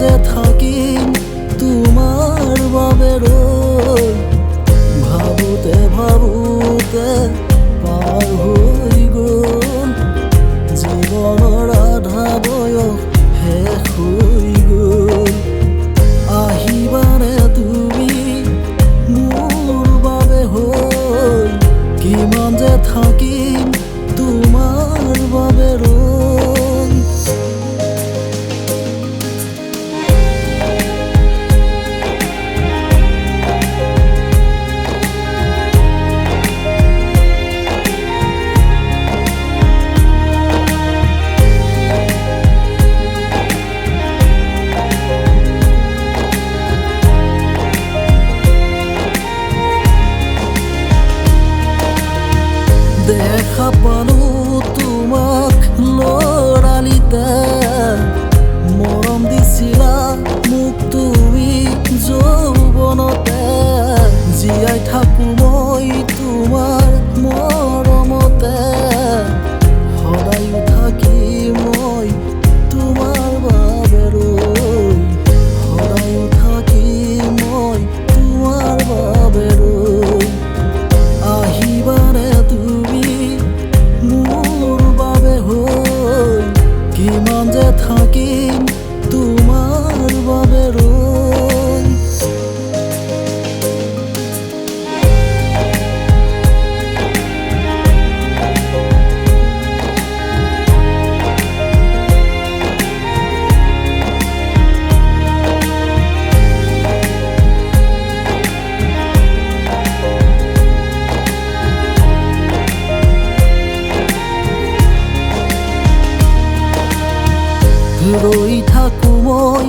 যে থাকি তোমার বাবে ভাবুতে ভাবু abanou ৰৈ থাকো মই